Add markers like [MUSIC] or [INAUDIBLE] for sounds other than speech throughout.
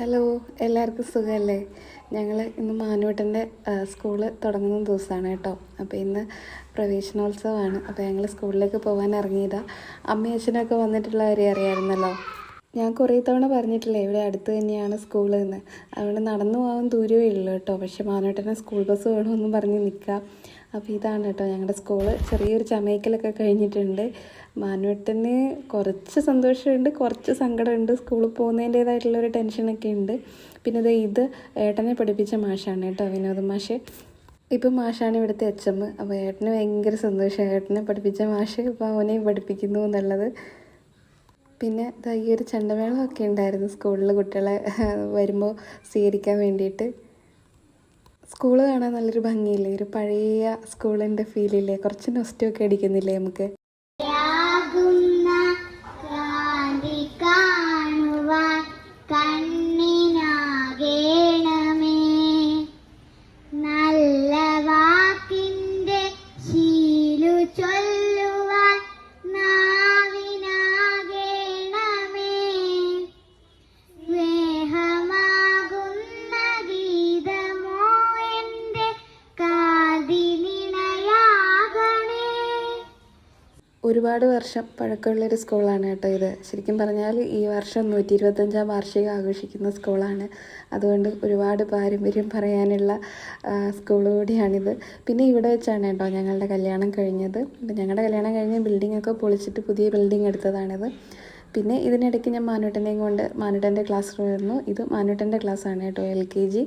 Hello എല്ലാവർക്കും സുഖമല്ലേ? ഞങ്ങൾ ഇന്ന് മാനൂട്ടന്റെ സ്കൂൾ തുടങ്ങുന്ന ദിവസമാണ് കേട്ടോ. അപ്പോൾ ഇന്ന് പ്രവേശനോത്സവമാണ്. അപ്പോൾ ഞങ്ങൾ സ്കൂളിലേക്ക് പോകാൻ ഇറങ്ങിയതാണ് അമ്മയും അച്ഛനൊക്കെ വന്നിട്ടുള്ള കാര്യം അറിയാമായിരുന്നല്ലോ ഞാൻ കുറേ തവണ പറഞ്ഞിട്ടില്ലേ ഇവിടെ അടുത്ത് തന്നെയാണ് സ്കൂൾ എന്ന് അവിടെ നടന്നു പോകാൻ ദൂരമേ ഉള്ളൂ കേട്ടോ പക്ഷെ മാനോട്ടനെ സ്കൂൾ ബസ് വേണമെന്നും പറഞ്ഞ് നിൽക്കാം അപ്പോൾ ഇതാണ് കേട്ടോ ഞങ്ങളുടെ സ്കൂൾ ചെറിയൊരു ചമയക്കലൊക്കെ കഴിഞ്ഞിട്ടുണ്ട്. മാനുവേട്ടന് കുറച്ച് സന്തോഷമുണ്ട് കുറച്ച് സങ്കടമുണ്ട്. സ്കൂളിൽ പോകുന്നതിന്റേതായിട്ടുള്ള ഒരു ടെൻഷനൊക്കെ ഉണ്ട്. പിന്നെ ദേ ഇത് ഏട്ടനെ പഠിപ്പിച്ച മാഷാണ് കേട്ടോ വിനോദ് മാഷ്. ഇപ്പം മാഷാണ് ഇവിടുത്തെ എം അപ്പോൾ ഏട്ടന് ഭയങ്കര സന്തോഷമാണ് ഏട്ടനെ പഠിപ്പിച്ച മാഷ് ഇപ്പോൾ അവനെയും പഠിപ്പിക്കുന്നു എന്നുള്ളത്. പിന്നെ ഈ ഒരു ചെണ്ടമേളമൊക്കെ ഉണ്ടായിരുന്നു സ്കൂളിൽ കുട്ടികളെ വരുമ്പോൾ സ്വീകരിക്കാൻ വേണ്ടിയിട്ട്. സ്കൂൾ കാണാൻ നല്ലൊരു ഭംഗിയില്ലേ? ഒരു പഴയ സ്കൂളിന്റെ ഫീലില്ലേ കുറച്ച് നൊസ്റ്റൊക്കെ അടിക്കുന്നില്ലേ നമുക്ക്? ഒരുപാട് വർഷം പഴക്കമുള്ളൊരു സ്കൂളാണ് കേട്ടോ ഇത്. ശരിക്കും പറഞ്ഞാൽ ഈ വർഷം നൂറ്റി ഇരുപത്തഞ്ചാം വാർഷികം ആഘോഷിക്കുന്ന സ്കൂളാണ്. അതുകൊണ്ട് ഒരുപാട് പാരമ്പര്യം പറയാനുള്ള സ്കൂൾ കൂടിയാണിത്. പിന്നെ ഇവിടെ വെച്ചാണ് കേട്ടോ ഞങ്ങളുടെ കല്യാണം കഴിഞ്ഞത്. ഞങ്ങളുടെ കല്യാണം കഴിഞ്ഞ ബിൽഡിംഗ് ഒക്കെ പൊളിച്ചിട്ട് പുതിയ ബിൽഡിംഗ് എടുത്തതാണിത്. പിന്നെ ഇതിനിടയ്ക്ക് ഞാൻ മാനുട്ടനെയും കൊണ്ട് മാനുട്ടന്റെ ക്ലാസ് റൂമായിരുന്നു ഇത് മാനുട്ടന്റെ ക്ലാസ്സാണ് കേട്ടോ എൽ കെ ജി.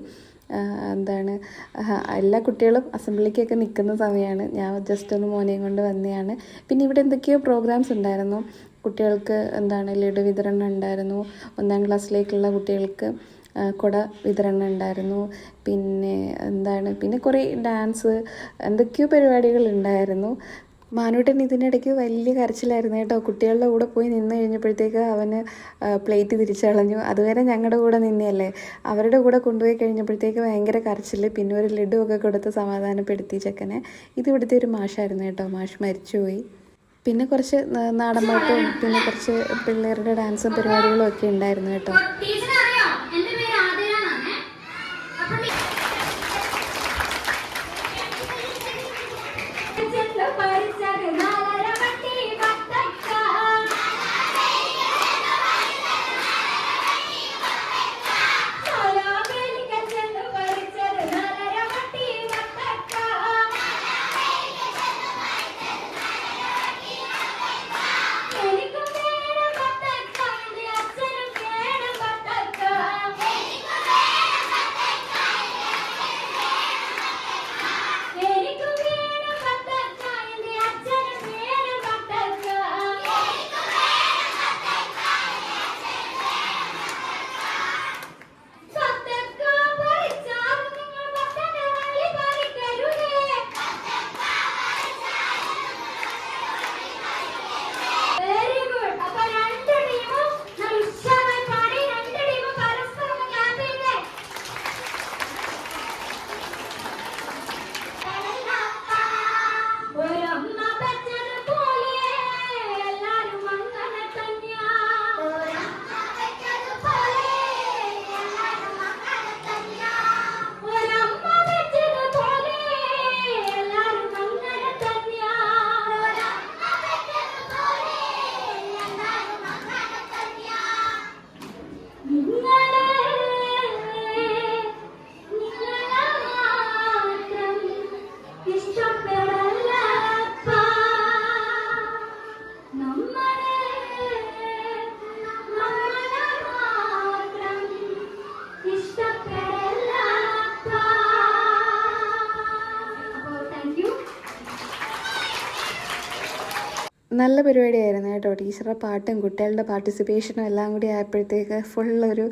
എന്താണ്? എല്ലാ കുട്ടികളും അസംബ്ലിക്കൊക്കെ നിൽക്കുന്ന സമയമാണ് ഞാൻ ജസ്റ്റ് ഒന്ന് മോനെയും കൊണ്ട് വന്നതാണ് പിന്നെ ഇവിടെ എന്തൊക്കെയോ പ്രോഗ്രാംസ് ഉണ്ടായിരുന്നു. കുട്ടികൾക്ക് എന്താണ് ലഡു വിതരണം ഉണ്ടായിരുന്നു. ഒന്നാം ക്ലാസ്സിലേക്കുള്ള കുട്ടികൾക്ക് കുട വിതരണം ഉണ്ടായിരുന്നു. പിന്നെ എന്താണ് പിന്നെ കുറേ ഡാൻസ് എന്തൊക്കെയോ പരിപാടികൾ ഉണ്ടായിരുന്നു. മാനൂട്ടൻ ഇതിനിടയ്ക്ക് വലിയ കരച്ചിലായിരുന്നു കേട്ടോ. കുട്ടികളുടെ കൂടെ പോയി നിന്ന് കഴിഞ്ഞപ്പോഴത്തേക്ക് അവന് പ്ലേറ്റ് തിരിച്ചളഞ്ഞു. അതുവരെ ഞങ്ങളുടെ കൂടെ നിന്നെയല്ലേ? അവരുടെ കൂടെ കൊണ്ടുപോയി കഴിഞ്ഞപ്പോഴത്തേക്ക് ഭയങ്കര കരച്ചിൽ പിന്നെ ഒരു ലഡു ഒക്കെ കൊടുത്ത് സമാധാനപ്പെടുത്തി ചെക്കനെ. ഇത് ഇവിടുത്തെ ഒരു മാഷായിരുന്നു കേട്ടോ. മാഷ് മരിച്ചുപോയി. പിന്നെ കുറച്ച് നാടൻ പാട്ടും പിന്നെ കുറച്ച് പിള്ളേരുടെ ഡാൻസും പരിപാടികളും ഒക്കെ ഉണ്ടായിരുന്നു കേട്ടോ. ടീച്ചറെ നല്ല പരിപാടിയായിരുന്നു കേട്ടോ. ടീച്ചറുടെ പാട്ടും കുട്ടികളുടെ പാർട്ടിസിപ്പേഷനും എല്ലാം കൂടി ആയപ്പോഴത്തേക്ക് ഫുൾ ഒരു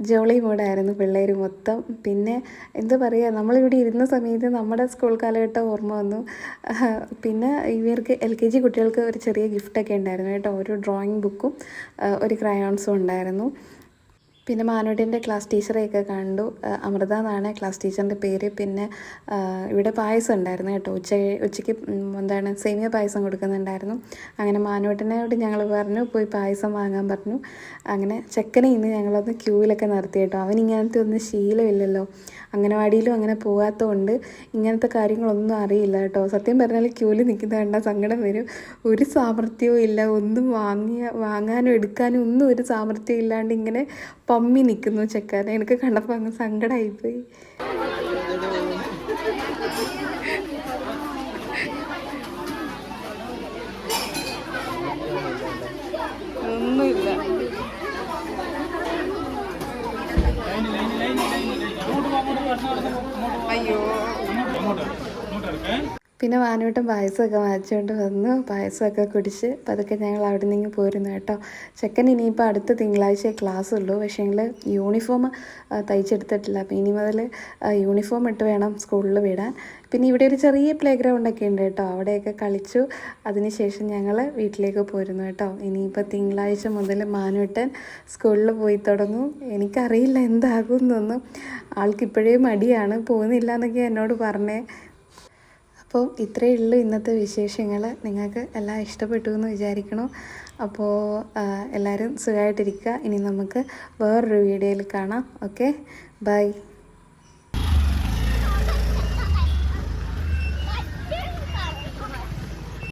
ജോളി മൂഡായിരുന്നു പിള്ളേർ മൊത്തം. പിന്നെ എന്താ പറയുക നമ്മളിവിടെ ഇരുന്ന സമയത്ത് നമ്മുടെ സ്കൂൾ കാലഘട്ടം ഓർമ്മ വന്നു. [LAUGHS] പിന്നെ ഇവർക്ക് എൽ കെ ജി കുട്ടികൾക്ക് ഒരു ചെറിയ ഗിഫ്റ്റൊക്കെ ഉണ്ടായിരുന്നു കേട്ടോ. ഒരു ഡ്രോയിങ് ബുക്കും ഒരു ക്രയോൺസും ഉണ്ടായിരുന്നു. പിന്നെ മാനോടിന്റെ ക്ലാസ് ടീച്ചറെയൊക്കെ കണ്ടു. അമൃത എന്നാണ് ക്ലാസ് ടീച്ചറിന്റെ പേര്. പിന്നെ ഇവിടെ പായസം ഉണ്ടായിരുന്നു കേട്ടോ. ഉച്ച ഉച്ചയ്ക്ക് എന്താണ് സേമിയ പായസം കൊടുക്കുന്നുണ്ടായിരുന്നു. അങ്ങനെ മാനോട്ടിനോട് ഞങ്ങൾ പറഞ്ഞു പോയി പായസം വാങ്ങാൻ പറഞ്ഞു. അങ്ങനെ ചെക്കനെ ഇന്ന് ഞങ്ങളൊന്ന് ക്യൂവിലൊക്കെ നിർത്തി കേട്ടോ. അവൻ ഇങ്ങനത്തെ ഒന്നും ശീലമില്ലല്ലോ. അംഗനവാടിയിലും അങ്ങനെ പോകാത്തതുകൊണ്ട് ഇങ്ങനത്തെ കാര്യങ്ങളൊന്നും അറിയില്ല കേട്ടോ. സത്യം പറഞ്ഞാൽ ക്യൂവിൽ നിൽക്കുന്ന കണ്ട സങ്കടം വരും. ഒരു സാമർഥ്യവും ഇല്ല. ഒന്നും വാങ്ങിയ വാങ്ങാനും എടുക്കാനും ഒന്നും ഒരു സാമർഥ്യം ഇല്ലാണ്ട് ഇങ്ങനെ പമ്മി നിൽക്കുന്നു ചെക്കൻ. എനിക്ക് കണ്ടപ്പോൾ അങ്ങ് സങ്കടമായിപ്പോയി ഒന്നുമില്ല. അയ്യോ. പിന്നെ വാനോട്ടം പായസമൊക്കെ വാങ്ങിച്ചുകൊണ്ട് വന്നു. പായസമൊക്കെ കുടിച്ച് പതുക്കെ ഞങ്ങൾ അവിടെ നിന്ന് പോരുന്നു കേട്ടോ. ചെക്കൻ ഇനിയിപ്പോൾ അടുത്ത തിങ്കളാഴ്ച ക്ലാസ് ഉള്ളൂ. പക്ഷേങ്കിൽ യൂണിഫോം തയ്ച്ചെടുത്തിട്ടില്ല. അപ്പോൾ ഇനി മുതൽ യൂണിഫോം ഇട്ട് വേണം സ്കൂളിൽ വിടാൻ. പിന്നെ ഇവിടെ ഒരു ചെറിയ പ്ലേ ഗ്രൗണ്ടൊക്കെ ഉണ്ട് കേട്ടോ. അവിടെയൊക്കെ കളിച്ചു. അതിനുശേഷം ഞങ്ങൾ വീട്ടിലേക്ക് പോരുന്നു കേട്ടോ. ഇനിയിപ്പോൾ തിങ്കളാഴ്ച മുതൽ മാനുട്ടൻ സ്കൂളിൽ പോയി തുടങ്ങും. എനിക്കറിയില്ല എന്താകും എന്നൊന്നും. ആൾക്കിപ്പോഴേ മടിയാണ്. പോകുന്നില്ല എന്നൊക്കെ എന്നോട് പറഞ്ഞേ. അപ്പോൾ ഇത്രയേ ഉള്ളൂ ഇന്നത്തെ വിശേഷങ്ങൾ. നിങ്ങൾക്ക് എല്ലാം ഇഷ്ടപ്പെട്ടു എന്ന് വിചാരിക്കണു. അപ്പോൾ എല്ലാവരും സുഖമായിട്ടിരിക്കുക. ഇനി നമുക്ക് വേറൊരു വീഡിയോയിൽ കാണാം. ഓക്കെ? ബൈ.